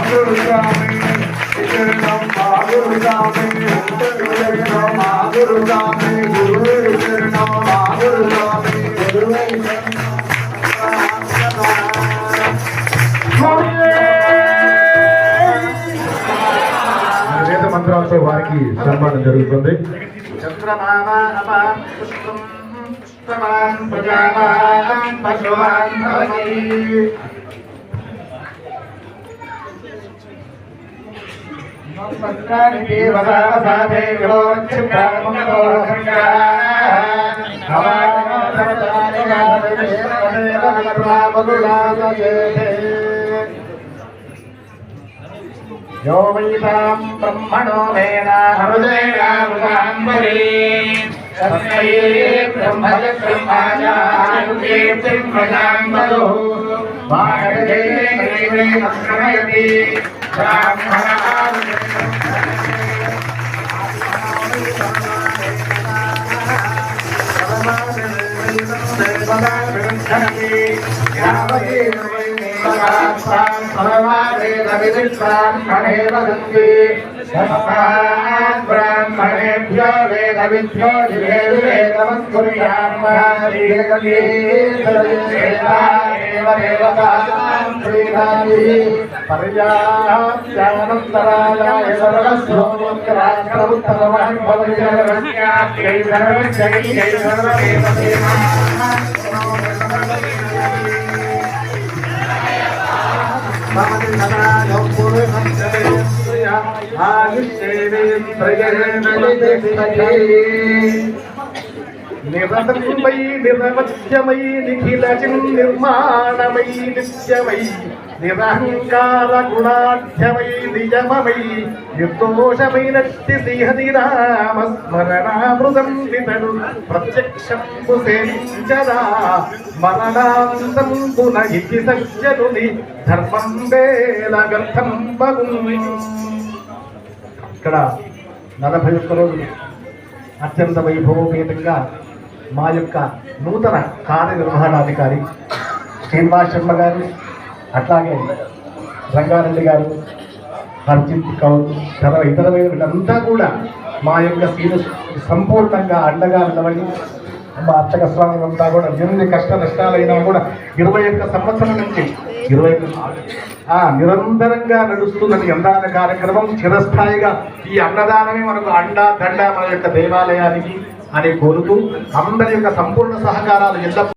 మాగురుగామి శరణం మాగురుగామి శరణం మాగురుగామి గురువే శరణం మాగురుగామి గురువే వేద మంత్రాలతో వారికి సన్మానం జరుగుతుంది చంద్రమాన్ పుష్పమాన్ ప్రజామాన్ పశువాన్ భవతి. यो वैताम् ब्रह्मणो मेनाहृदयरामृताम्बरी तस्मै ब्रह्मज ब्रह्माजानुकीर्तिम् Thank you. प्रजाम्बरुः वाहडे नमयति ब्राह्मणेभ्यो वेदविभ्यो दिवे पर्याप्त्यानन्तराय ఆదిత్యేవి ప్రజలే నిరతమై నిరవధ్యమై నిఖిల నిర్మాణమై నిత్యమై నిరహంకార గుణాఢ్యమై నిజమమై నిర్దోషమైనట్టి శ్రీహరిరామ స్మరణామృతం వితడు ప్రత్యక్షంబు సేవించదా మరణాంతం పునః సజ్జనుని ధర్మం వేల గర్థం ఇక్కడ నలభై ఒక్క రోజులు అత్యంత వైభవోపేతంగా మా యొక్క నూతన కార్యనిర్వహణాధికారి శ్రీనివాస్ శర్మ గారు అట్లాగే రంగారెడ్డి గారు హర్జిత్ కౌర్ తర్వాత ఇతరమైన వీళ్ళంతా కూడా మా యొక్క సీను సంపూర్ణంగా అండగా నిలబడి మా అర్చక స్వామి అంతా కూడా ఎన్ని కష్ట నష్టాలైనా కూడా ఇరవై ఒక్క సంవత్సరం నుంచి ఇరవై ఆ నిరంతరంగా నడుస్తున్నది అన్నదాన కార్యక్రమం చిరస్థాయిగా ఈ అన్నదానమే మనకు అండా దండ మన యొక్క దేవాలయానికి అని కోరుతూ అందరి యొక్క సంపూర్ణ సహకారాలు ఎల్లప్పుడూ